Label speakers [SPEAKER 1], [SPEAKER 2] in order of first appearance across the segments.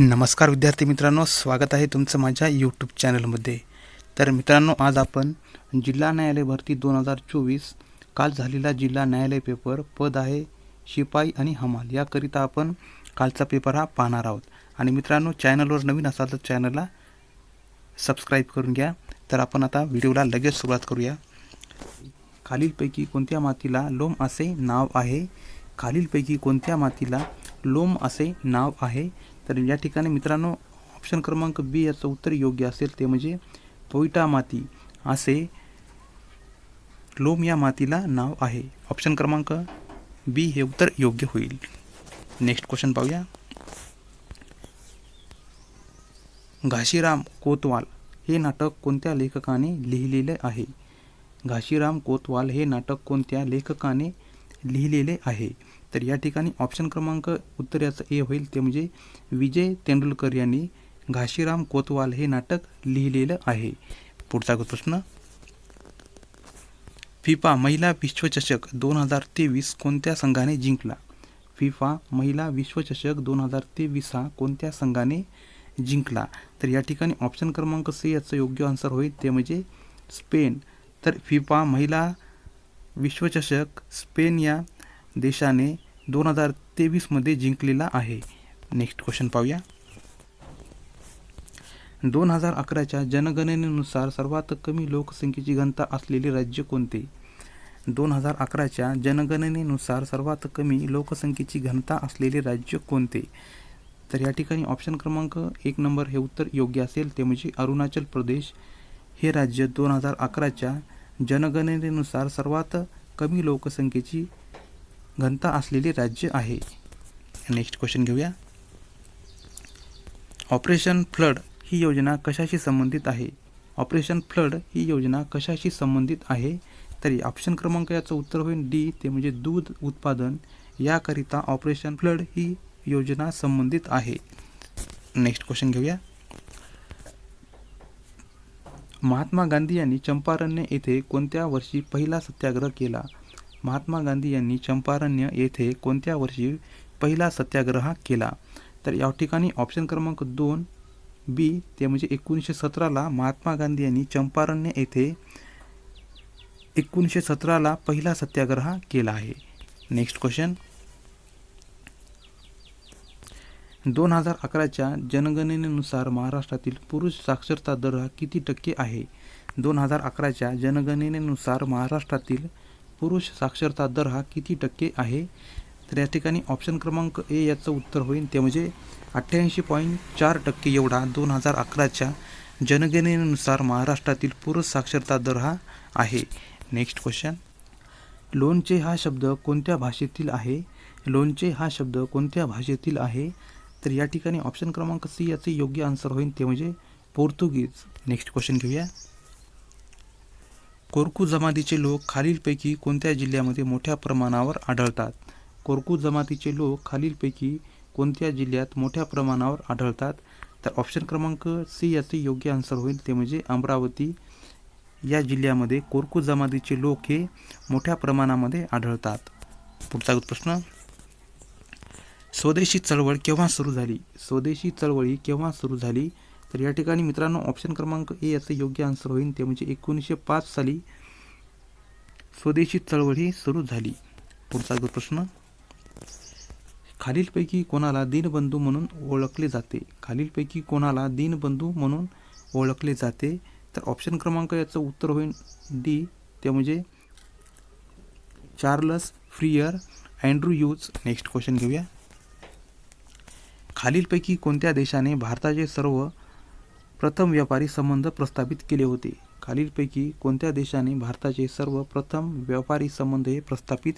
[SPEAKER 1] नमस्कार विद्यार्थी मित्रांनो स्वागत आहे तुमचं माझ्या यूट्यूब चॅनलमध्ये. तर मित्रांनो आज आपण जिल्हा न्यायालय भरती दोन हजार चोवीस काल झालेला जिल्हा न्यायालय पेपर पद आहे शिपाई आणि हमाल याकरिता आपण कालचा पेपर हा पाहणार आहोत. आणि मित्रांनो चॅनलवर नवीन असाल तर चॅनलला सबस्क्राईब करून घ्या. तर आपण आता व्हिडिओला लगेच सुरुवात करूया. खालीलपैकी कोणत्या मातीला लोम असे नाव आहे? खालीलपैकी कोणत्या मातीला लोम असे नाव आहे? तर या ठिकाणी मित्रांनो ऑप्शन क्रमांक बी याचं उत्तर योग्य असेल ते म्हणजे पोईटा माती. असे लोम या मातीला नाव आहे. ऑप्शन क्रमांक बी हे उत्तर योग्य होईल. नेक्स्ट क्वेश्चन पाहूया. घाशीराम कोतवाल हे नाटक कोणत्या लेखकाने लिहिलेले आहे? घाशीराम कोतवाल हे नाटक कोणत्या लेखकाने लिहिलेले आहे? तर या ठिकाणी ऑप्शन क्रमांक उत्तर याचं ए होईल. ते म्हणजे विजय तेंडुलकर यांनी घाशीराम कोतवाल हे नाटक लिहिलेलं आहे. पुढचा प्रश्न. फिफा महिला विश्वचषक दोन हजार तेवीस कोणत्या संघाने जिंकला? फिफा महिला विश्वचषक दोन हजार तेवीस हा कोणत्या संघाने जिंकला? तर या ठिकाणी ऑप्शन क्रमांक सी याचं योग्य आन्सर होईल. ते म्हणजे स्पेन. तर फिफा महिला विश्वचषक स्पेन या देशाने दोन हजार तेवीसमध्ये जिंकलेला आहे. नेक्स्ट क्वेश्चन पाहूया. दोन हजार अकराच्या जनगणनेनुसार सर्वात कमी लोकसंख्येची घनता असलेले राज्य कोणते? दोन हजार अकराच्या जनगणनेनुसार सर्वात कमी लोकसंख्येची घनता असलेले राज्य कोणते? तर या ठिकाणी ऑप्शन क्रमांक एक नंबर हे उत्तर योग्य असेल. ते म्हणजे अरुणाचल प्रदेश. हे राज्य दोन हजार अकराच्या जनगणनेनुसार सर्वात कमी लोकसंख्येची घनता असलेले राज्य आहे. नेक्स्ट क्वेश्चन घेऊया. ऑपरेशन फ्लड ही योजना कशाशी संबंधित आहे? ऑपरेशन फ्लड ही योजना कशाशी संबंधित आहे? तरी ऑप्शन क्रमांक याचं उत्तर होईल डी ते म्हणजे दूध उत्पादन. याकरिता ऑपरेशन फ्लड ही योजना संबंधित आहे. नेक्स्ट क्वेश्चन घेऊया. महात्मा गांधी यांनी चंपारण्य येथे कोणत्या वर्षी पहिला सत्याग्रह केला? महात्मा गांधी यांनी चंपारण्य येथे कोणत्या वर्षी पहिला सत्याग्रह केला? तर या ठिकाणी ऑप्शन क्रमांक दोन बी ते म्हणजे एकोणीसशे सतराला महात्मा गांधी यांनी चंपारण्य येथे एकोणीसशे सतराला पहिला सत्याग्रह केला आहे. नेक्स्ट क्वेश्चन दोन हजार अकराच्या जनगणनेनुसार महाराष्ट्रातील पुरुष साक्षरता दर हा किती टक्के आहे? दोन हजार अकराच्या जनगणनेनुसार महाराष्ट्रातील पुरुष साक्षरता दर हा किती टक्के आहे? तर या ठिकाणी ऑप्शन क्रमांक ए याचं उत्तर होईल. ते म्हणजे अठ्ठ्याऐंशी पॉईंट चार टक्के एवढा दोन हजार अकराच्या जनगणनेनुसार महाराष्ट्रातील पुरुष साक्षरता दर हा आहे. नेक्स्ट क्वेश्चन लोणचे हा शब्द कोणत्या भाषेतील आहे? लोणचे हा शब्द कोणत्या भाषेतील आहे? तर या ठिकाणी ऑप्शन क्रमांक सी याचे योग्य आन्सर होईल. ते म्हणजे पोर्तुगीज. नेक्स्ट क्वेश्चन घेऊया. कोरकू जमातीचे लोक खालीलपैकी कोणत्या जिल्ह्यामध्ये मोठ्या प्रमाणावर आढळतात? कोरकू जमातीचे लोक खालीलपैकी कोणत्या जिल्ह्यात मोठ्या प्रमाणावर आढळतात? तर ऑप्शन क्रमांक सी याचे योग्य आन्सर होईल ते म्हणजे अमरावती. या जिल्ह्यामध्ये कोरकू जमातीचे लोक हे मोठ्या प्रमाणामध्ये आढळतात. पुढचा प्रश्न. स्वदेशी चळवळ केव्हा सुरू झाली? स्वदेशी चळवळी केव्हा सुरू झाली? तर या ठिकाणी मित्रांनो ऑप्शन क्रमांक ए याचं योग्य आन्सर होईल ते म्हणजे एकोणीसशे पाच साली स्वदेशी चळवळ ही सुरू झाली. पुढचा प्रश्न खालीलपैकी कोणाला दीनबंधू म्हणून ओळखले जाते? खालीलपैकी कोणाला दीनबंधू म्हणून ओळखले जाते? तर ऑप्शन क्रमांक याचं उत्तर होईल डी. ते म्हणजे Charles Freer Andrews next question घेऊया. खालीलपैकी कोणत्या देशाने भारताचे सर्व प्रथम व्यापारी संबंध प्रस्थापित केले होते. खालीलपैकी कोणत्या देशाने भारताचे सर्व प्रथम व्यापारी संबंध हे प्रस्थापित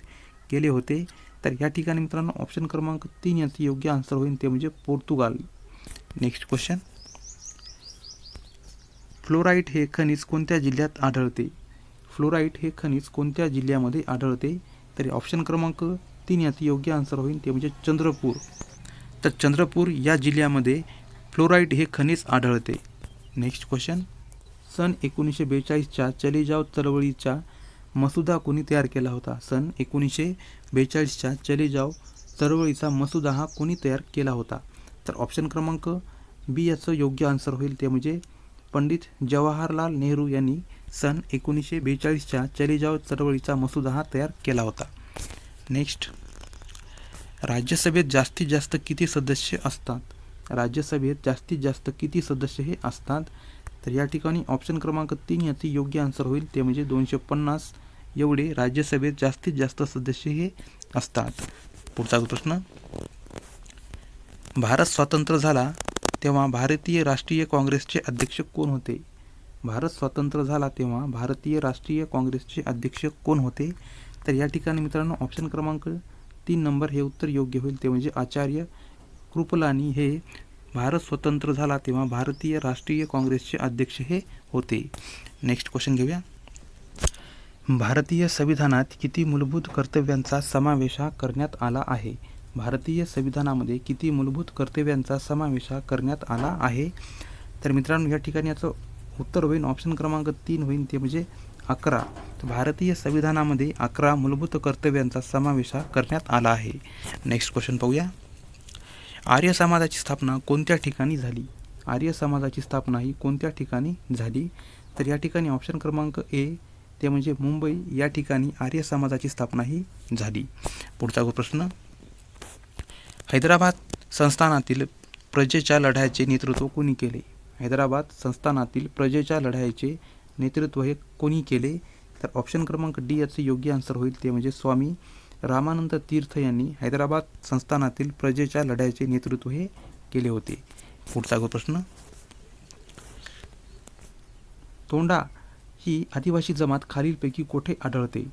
[SPEAKER 1] केले होते? तर या ठिकाणी मित्रांनो ऑप्शन क्रमांक तीन याचं योग्य आन्सर होईल ते म्हणजे पोर्तुगाल. नेक्स्ट क्वेश्चन फ्लोराईट हे खनिज कोणत्या जिल्ह्यात आढळते? फ्लोराईट हे खनिज कोणत्या जिल्ह्यामध्ये आढळते? तरी ऑप्शन क्रमांक तीन याचं योग्य आन्सर होईल ते म्हणजे चंद्रपूर. तर चंद्रपूर या जिल्ह्यामध्ये फ्लोराईट हे खनिज आढळते. नेक्स्ट क्वेश्चन सन एकोणीसशे बेचाळीसच्या चले जाव चळवळीचा मसुदा कोणी तयार केला होता? सन एकोणीसशे बेचाळीसच्या चले जाव चळवळीचा मसुदा हा कोणी तयार केला होता? तर ऑप्शन क्रमांक बी याचं योग्य आन्सर होईल ते म्हणजे पंडित जवाहरलाल नेहरू यांनी सन एकोणीसशे बेचाळीसच्या चले जाव चळवळीचा मसुदा हा तयार केला होता. नेक्स्ट राज्यसभेत जास्तीत जास्त किती सदस्य असतात? राज्यसभेत जास्तीत जास्त किती सदस्य हे असतात? तर या ठिकाणी ऑप्शन क्रमांक तीन याचे योग्य आन्सर होईल. ते म्हणजे दोनशे पन्नास एवढे राज्यसभेत जास्तीत जास्त सदस्य हे असतात. पुढचा प्रश्न. भारत स्वतंत्र झाला तेव्हा भारतीय राष्ट्रीय काँग्रेसचे अध्यक्ष कोण होते? भारत स्वतंत्र झाला तेव्हा भारतीय राष्ट्रीय काँग्रेसचे अध्यक्ष कोण होते? तर या ठिकाणी मित्रांनो ऑप्शन क्रमांक तीन नंबर हे उत्तर योग्य होईल. ते म्हणजे आचार्य कृपलानी हे भारत स्वतंत्र झाला तेव्हा भारतीय राष्ट्रीय काँग्रेसचे अध्यक्ष हे होते. नेक्स्ट क्वेश्चन घेऊया. भारतीय संविधानात किती मूलभूत कर्तव्यांचा समावेश हा करण्यात आला आहे? भारतीय संविधानामध्ये किती मूलभूत कर्तव्यांचा समावेश हा करण्यात आला आहे? तर मित्रांनो या ठिकाणी याचं उत्तर होईल ऑप्शन क्रमांक तीन होईल ते म्हणजे अकरा. भारतीय संविधानामध्ये अकरा मूलभूत कर्तव्यांचा समावेश करण्यात आला आहे. नेक्स्ट क्वेश्चन पाहूया. आर्य समाजाची स्थापना कोणत्या ठिकाणी झाली? आर्य समाजाची स्थापना ही कोणत्या ठिकाणी झाली? तर या ठिकाणी ऑप्शन क्रमांक ए ते म्हणजे मुंबई या ठिकाणी आर्य समाजाची स्थापना ही झाली. पुढचा प्रश्न. हैदराबाद संस्थानातील प्रजेच्या लढ्याचे नेतृत्व कोणी केले? हैदराबाद संस्थानातील प्रजेच्या लढाईचे नेतृत्व हे कोणी केले? तर ऑप्शन क्रमांक डी याचे योग्य आन्सर होईल ते म्हणजे स्वामी रामानंद तीर्थ यांनी हैदराबाद संस्थानातील प्रजेच्या लढ्याचे नेतृत्व हे केले होते. पुढचा प्रश्न. तोंडा ही आदिवासी जमात खालीलपैकी कोठे आढळते?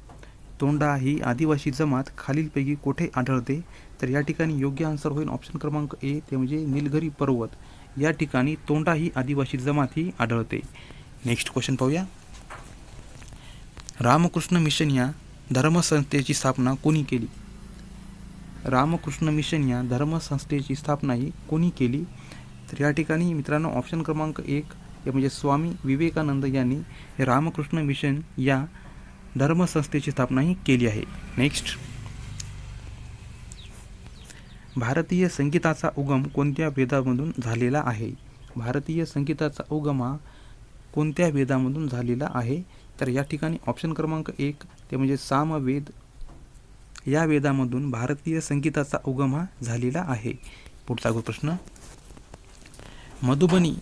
[SPEAKER 1] तोंडा ही आदिवासी जमात खालीलपैकी कोठे आढळते? तर या ठिकाणी योग्य आन्सर होईल ऑप्शन क्रमांक ए ते म्हणजे निलगिरी पर्वत. या ठिकाणी तोंडा ही आदिवासी जमात ही आढळते. नेक्स्ट क्वेश्चन पाहूया. रामकृष्ण मिशन या धर्मसंस्थेची स्थापना कोणी केली? रामकृष्ण मिशन या धर्मसंस्थेची स्थापना ही कोणी केली? तर या ठिकाणी मित्रांनो ऑप्शन क्रमांक एक हे म्हणजे स्वामी विवेकानंद यांनी रामकृष्ण मिशन या धर्मसंस्थेची स्थापना ही केली आहे. नेक्स्ट भारतीय संगीताचा उगम कोणत्या वेदामधून झालेला आहे? भारतीय संगीताचा उगम हा कोणत्या वेदामधून झालेला आहे? तर या ठिकाणी ऑप्शन क्रमांक एक ते म्हणजे सामवेद. या वेदामधून भारतीय संगीताचा उगम हा झालेला आहे. पुढचा प्रश्न. मधुबनी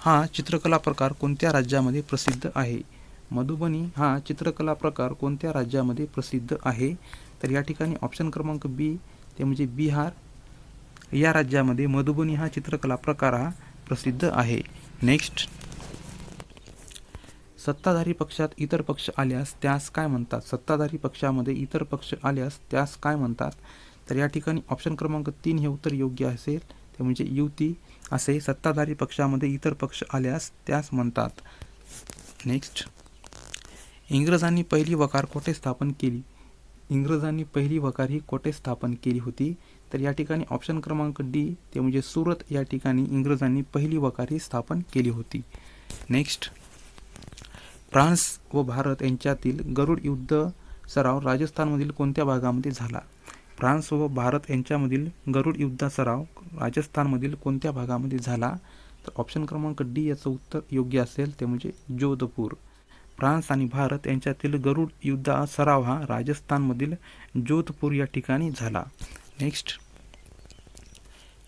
[SPEAKER 1] हा चित्रकला प्रकार कोणत्या राज्यामध्ये प्रसिद्ध आहे? मधुबनी हा चित्रकला प्रकार कोणत्या राज्यामध्ये प्रसिद्ध आहे? तर या ठिकाणी ऑप्शन क्रमांक बी ते म्हणजे बिहार. या राज्यामध्ये मधुबनी हा चित्रकला प्रकार हा प्रसिद्ध आहे. नेक्स्ट सत्ताधारी पक्षात इतर पक्ष आल्यास त्यास काय म्हणतात? सत्ताधारी पक्षामध्ये इतर पक्ष आल्यास त्यास काय म्हणतात? तर या ठिकाणी ऑप्शन क्रमांक तीन हे उत्तर योग्य असेल. ते म्हणजे युती. असे सत्ताधारी पक्षामध्ये इतर पक्ष आल्यास त्यास म्हणतात. नेक्स्ट इंग्रजांनी पहिली वकार कोठे स्थापन केली? इंग्रजांनी पहिली वकार ही कोठे स्थापन केली होती? तर या ठिकाणी ऑप्शन क्रमांक डी ते म्हणजे सुरत या ठिकाणी इंग्रजांनी पहिली वकार ही स्थापन केली होती. नेक्स्ट फ्रान्स व भारत यांच्यातील गरुड युद्ध सराव राजस्थानमधील कोणत्या भागामध्ये झाला? फ्रान्स व भारत यांच्यामधील गरुड युद्ध सराव राजस्थानमधील कोणत्या भागामध्ये झाला? तर ऑप्शन क्रमांक डी याचं उत्तर योग्य असेल ते म्हणजे जोधपूर. फ्रान्स आणि भारत यांच्यातील गरुड युद्ध सराव हा राजस्थानमधील जोधपूर या ठिकाणी झाला. नेक्स्ट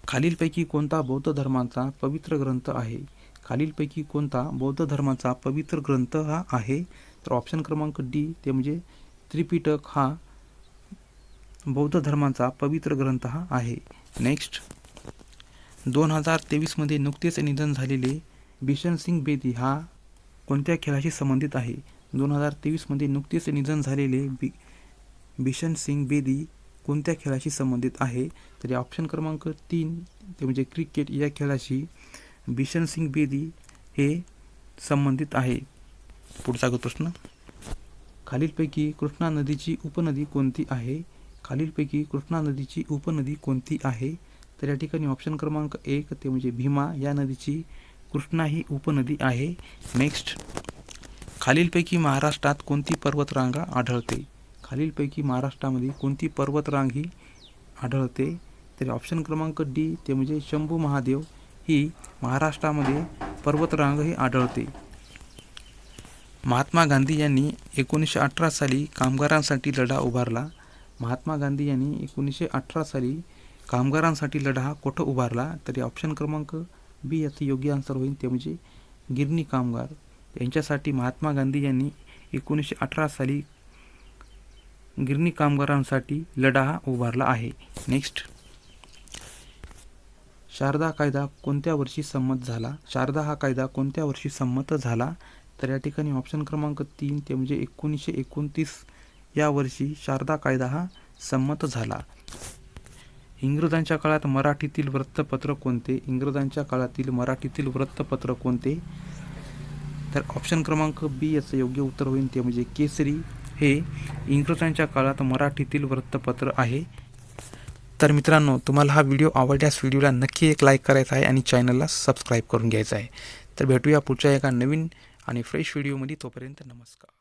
[SPEAKER 1] खालीलपैकी कोणता बौद्ध धर्माचा पवित्र ग्रंथ आहे? खालीलपैकी कोणता बौद्ध धर्माचा पवित्र ग्रंथ हा आहे? तर ऑप्शन क्रमांक डी ते म्हणजे त्रिपिटक हा बौद्ध धर्माचा पवित्र ग्रंथ हा आहे. नेक्स्ट दोन हजार तेवीसमध्ये नुकतेच निधन झालेले बिशन सिंग बेदी हा कोणत्या खेळाशी संबंधित आहे? दोन हजार तेवीसमध्ये नुकतेच निधन झालेले बि बिशन सिंग बेदी कोणत्या खेळाशी संबंधित आहे? तर या ऑप्शन क्रमांक तीन ते म्हणजे क्रिकेट या खेळाशी बिशन सिंग बेदी हे संबंधित आहे. पुढचा प्रश्न. खालीलपैकी कृष्णा नदीची उपनदी कोणती आहे? खालीलपैकी कृष्णा नदीची उपनदी कोणती आहे? तर या ठिकाणी ऑप्शन क्रमांक एक ते म्हणजे भीमा या नदीची कृष्णा ही उपनदी आहे. नेक्स्ट खालीलपैकी महाराष्ट्रात कोणती पर्वतरांगा आढळते? खालीलपैकी महाराष्ट्रामध्ये कोणती पर्वतरांग ही आढळते? तरी ऑप्शन क्रमांक डी ते म्हणजे शंभू महादेव ही महाराष्ट्रामध्ये पर्वतरांगही आढळते. महात्मा गांधी यांनी एकोणीसशे अठरा साली कामगारांसाठी लढा उभारला. महात्मा गांधी यांनी एकोणीसशे अठरा साली कामगारांसाठी लढा हा कुठं उभारला? तरी ऑप्शन क्रमांक बी याचं योग्य आन्सर होईल. ते म्हणजे गिरणी कामगार. यांच्यासाठी महात्मा गांधी यांनी एकोणीसशे अठरा साली गिरणी कामगारांसाठी लढा हा उभारला आहे. नेक्स्ट शारदा कायदा कोणत्या वर्षी संमत झाला? शारदा हा कायदा कोणत्या वर्षी संमत झाला? तर या ठिकाणी ऑप्शन क्रमांक तीन ते म्हणजे एकोणीसशे एकोणतीस या वर्षी शारदा कायदा हा संमत झाला. इंग्रजांच्या काळात मराठीतील वृत्तपत्र कोणते? इंग्रजांच्या काळातील मराठीतील वृत्तपत्र कोणते? तर ऑप्शन क्रमांक बी याचं योग्य उत्तर होईल ते म्हणजे केसरी. हे इंग्रजांच्या काळात मराठीतील वृत्तपत्र आहे. तर मित्रांनो तुम्हाला हा व्हिडिओ आवडल्यास व्हिडिओला नक्की एक लाईक करायचा आहे आणि चॅनलला सबस्क्राईब करून घ्यायचं आहे. तर भेटूया पुढच्या एका नवीन आणि फ्रेश व्हिडिओमध्ये तोपर्यंत नमस्कार.